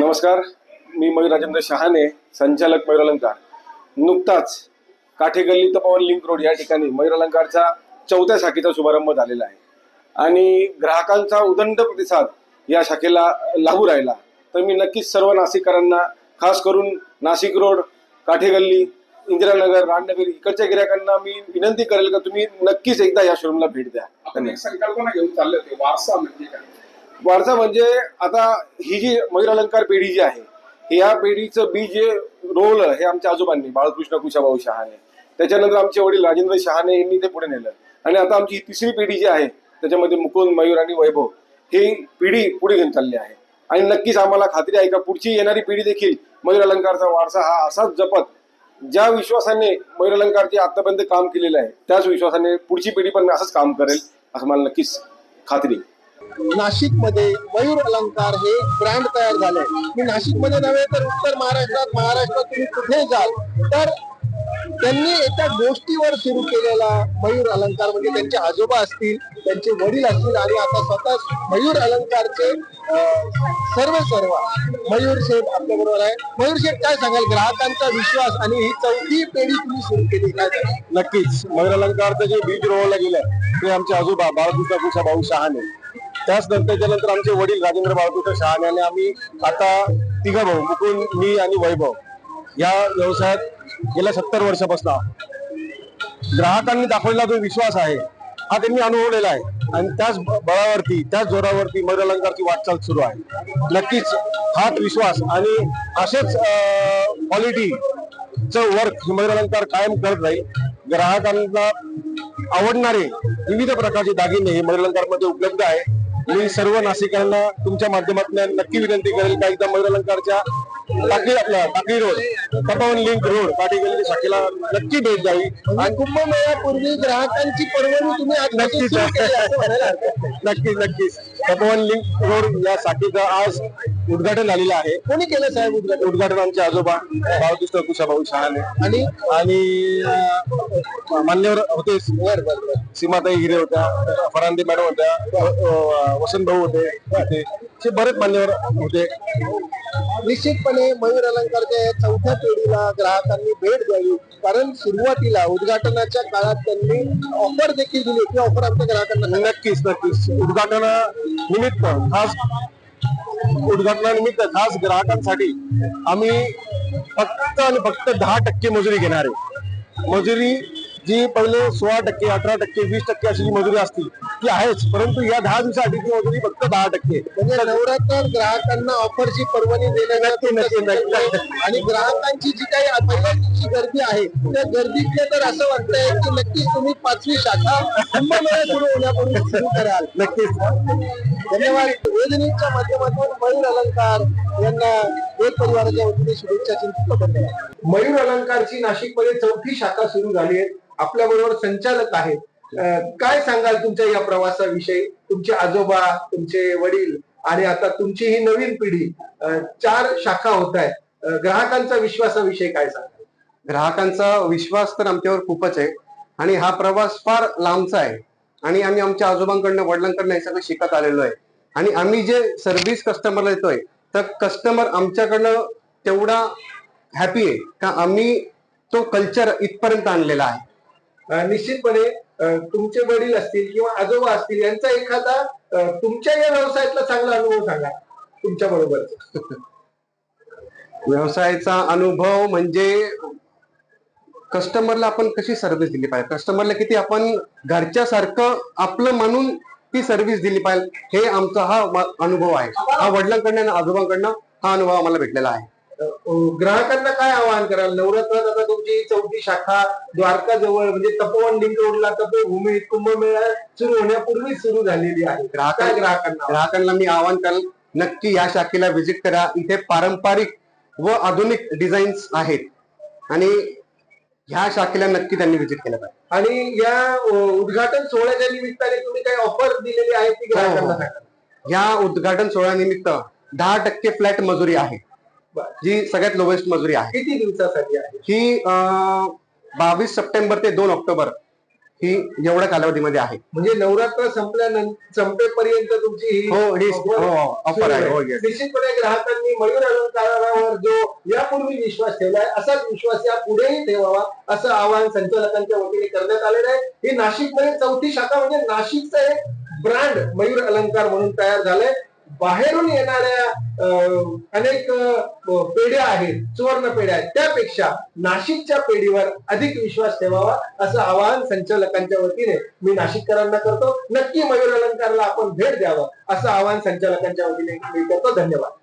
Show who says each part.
Speaker 1: नमस्कार मी मयूर राजेंद्र शहाणे संचालक मयूर अलंकार. नुकताच काठेगल्ली तपोवन लिंक रोड या ठिकाणी मयूर अलंकारचा चौथ्या शाखेचा शुभारंभ झालेला आहे. आणि ग्राहकांचा उदंड प्रतिसाद या शाखेला लागू राहिला. तर मी नक्कीच सर्व नाशिककरांना खास करून नाशिक रोड काठेगल्ली इंदिरानगर रामनगर इकडच्या गिरायकांना मी विनंती करेल का तुम्ही नक्कीच एकदा या शोरूमला भेट द्या.
Speaker 2: आपण एक संकल्पना घेऊन चालले होते. वारसा म्हणजे काय?
Speaker 1: वारसा म्हणजे आता ही जी मयूर अलंकार पेढी जी आहे या पेढीचं बी जे रोल हे आमच्या आजोबांनी बाळकृष्ण कुशाभाऊ शहाणे. त्याच्यानंतर आमचे वडील राजेंद्र शहाणे यांनी ते पुढे नेलं. आणि आता आमची तिसरी पिढी जी आहे त्याच्यामध्ये मुकुंद मयूर आणि वैभव ही पिढी पुढे घेऊन चालली आहे. आणि नक्कीच आम्हाला खात्री आहे का पुढची येणारी पिढी देखील मयूर अलंकारचा वारसा हा असाच जपत ज्या विश्वासाने मयूर अलंकारचे आतापर्यंत काम केलेलं आहे त्याच विश्वासाने पुढची पिढी पण असंच काम करेल असं मला नक्कीच खात्री
Speaker 3: नाशिकमध्ये मयूर अलंकार हे ब्रँड तयार झाले. मी नाशिकमध्ये नव्हे तर उत्तर महाराष्ट्रात महाराष्ट्रात तुम्ही कुठे जाल तर त्यांनी एका गोष्टीवर सुरू केलेला मयूर अलंकार म्हणजे त्यांचे आजोबा असतील त्यांचे वडील असतील आणि आता स्वतः मयूर अलंकारचे सर्व सर्व मयूर शेठ आपल्या बरोबर आहे. मयूर शेठ काय सांगाल? ग्राहकांचा विश्वास आणि ही चौथी पेढी तुम्ही सुरू केली काय
Speaker 1: नक्कीच. मयूर अलंकारचं जे बीज रोवलं गेलं ते आमचे आजोबा बाळकृष्ण भाऊ शहाणे. त्याच नंतर त्यानंतर आमचे वडील राजेंद्र बाळकृष्ण शहाणे आणि आम्ही आता तिघा भाऊ मुकुंद मी आणि वैभव या व्यवसायात गेल्या सत्तर वर्षापासून ग्राहकांनी दाखवलेला जो विश्वास आहे हा त्यांनी अनुभवलेला आहे. आणि त्याच बळावरती त्याच जोरावरती मयूर अलंकारची वाटचाल सुरू आहे. नक्कीच हाच विश्वास आणि असेच क्वालिटी च वर्क मयूर अलंकार कायम करत राहील. ग्राहकांना आवडणारे विविध प्रकारचे दागिने हे मयूर उपलब्ध आहे मी सर्व नाशिकांना तुमच्या माध्यमातून नक्की विनंती करेल का एकदा मयूर अलंकारच्या टाकळी आपला Takli road Tapovan link road Patigalli शाखेला नक्की भेट द्यावी
Speaker 3: आणि कुंभमेळ्यापूर्वी ग्राहकांची पर्वणी तुम्ही
Speaker 1: नक्कीच. नक्कीच नक्कीच तपोवन लिंक रोड या शाखेचं आज उद्घाटन झालेलं आहे.
Speaker 3: कोणी केलं साहेब उद्घाटन?
Speaker 1: उद्घाटन आमचे आजोबा बाळकृष्ण कुशाभाऊ शहाणे.
Speaker 3: आणि?
Speaker 1: आणि अं, मान्यवर होते सीमाताई हिरे होत्या फरांदे मॅडम होत्या वसंत भाऊ होते होते. असे बरेच मान्यवर होते.
Speaker 3: निश्चितपणे मयूर अलंकारच्या या चौथ्या पिढीला ग्राहकांनी भेट द्यावी. कारण सुरुवातीला उद्घाटनाच्या काळात त्यांनी ऑफर देखील दिली ऑफर आमच्या ग्राहकांना
Speaker 1: नक्कीच नक्कीच. उद्घाटना निमित्त खास उद्घाटनानिमित्त खास ग्राहकांसाठी आम्ही फक्त आणि फक्त दहा टक्के मजुरी घेणार आहे. मजुरी जी पहिले सोळा टक्के अठरा टक्के वीस टक्के अशी जी मजुरी असती ती आहेच. परंतु या दहा दिवसासाठीची मजुरी फक्त दहा टक्के.
Speaker 3: म्हणजे नवरात्रात ग्राहकांना ऑफरची
Speaker 1: नक्की, नक्की.
Speaker 3: आणि ग्राहकांची जी काही पहिल्या दिवशी गर्दी आहे त्या गर्दीतले तर असं वाटतंय की नक्कीच तुम्ही पाचवी शाखा सुरू होण्यापूर्वी सुरू कराल.
Speaker 1: नक्कीच.
Speaker 3: धन्यवाद. वेदनीच्या माध्यमातून मयूर अलंकार यांना एक परिवाराच्या वतीने शुभेच्छा चिंतित मयूर अलंकारची नाशिकमध्ये चौथी शाखा सुरू झाली आहे. आपल्या बरोबर संचालक आहेत. काय सांगाल तुमच्या या प्रवासाविषयी? तुमचे आजोबा तुमचे वडील आणि आता तुमची ही नवीन पिढी चार शाखा होत आहेत. ग्राहकांचा विश्वासाविषयी काय सांगाल?
Speaker 4: ग्राहकांचा विश्वास तर आमच्यावर खूपच आहे आणि हा प्रवास फार लांबचा आहे आणि आम्ही आमच्या आजोबांकडनं वडिलांकडनं हे सगळं शिकत आलेलो आहे. आणि आम्ही जे सर्व्हिस कस्टमरला देतोय तर कस्टमर आमच्याकडनं तेवढा हॅपी आहे. का आम्ही तो कल्चर इथपर्यंत आणलेला आहे.
Speaker 3: निश्चितपणे तुमचे वडील असतील किंवा आजोबा असतील यांचा एखादा तुमच्या या व्यवसायातला चांगला अनुभव सांगा तुमच्या बरोबर.
Speaker 4: व्यवसायाचा अनुभव म्हणजे कस्टमरला आपण कशी सर्व्हिस दिली पाहिजे? कस्टमरला किती आपण घरच्या सारखं आपलं म्हणून ती सर्व्हिस दिली पाहिजे. हे आमचा हा अनुभव आहे. हा वडिलांकडनं आणि आजोबांकडनं हा अनुभव आम्हाला भेटलेला आहे.
Speaker 3: ग्राहकांना काय आवाहन कराल? नवरात्रात आता तुमची चौथी शाखा द्वारका जवळ म्हणजे तपोवन लिंक रोडला तपोभूमी कुंभमेळा सुरू होण्यापूर्वी सुरू झालेली आहे.
Speaker 4: ग्राहकांना
Speaker 3: ग्राहकांना
Speaker 4: मी आवाहन करेल नक्की या शाखेला व्हिजिट करा. इथे पारंपरिक व आधुनिक डिझाईन्स आहेत. आणि ह्या शाखेला नक्की त्यांनी व्हिजिट केलं पाहिजे
Speaker 3: आणि या उद्घाटन सोहळ्याच्या निमित्ताने तुम्ही काही ऑफर दिलेली आहे ती ग्राहकांना
Speaker 4: हो, हो. या उद्घाटन सोहळ्यानिमित्त दहा टक्के फ्लॅट मजुरी आहे. जी सगळ्यात लोएस्ट मजुरी आहे
Speaker 3: किती दिवसासाठी आहे
Speaker 4: ही बावीस सप्टेंबर ते दोन ऑक्टोबर ही एवढ्या कालावधीमध्ये आहे.
Speaker 3: म्हणजे नवरात्र संपल्यानंतर संपेपर्यंत तुमची ही
Speaker 4: हो ही
Speaker 3: offer
Speaker 4: हो ऑफर आहे. हो yes.
Speaker 3: निश्चितपणे ग्राहकांनी मयूर अलंकारावर जो यापूर्वी विश्वास ठेवलाय असाच विश्वास या पुढेही ठेवावा असं आवाहन संचालकांच्या वतीने करण्यात आलेलं आहे. ही नाशिकमध्ये चौथी शाखा म्हणजे नाशिकचं एक ब्रँड मयूर अलंकार म्हणून तयार झालंय. बाहेरून येणाऱ्या अं, अनेक पेढ्या आहेत सुवर्ण पेढ्या आहेत त्यापेक्षा नाशिकच्या पेढीवर अधिक विश्वास ठेवावा असं आवाहन संचालकांच्या वतीने मी नाशिककरांना करतो. नक्की मयूर अलंकारला आपण भेट द्यावं असं आवाहन संचालकांच्या वतीने मी करतो. धन्यवाद.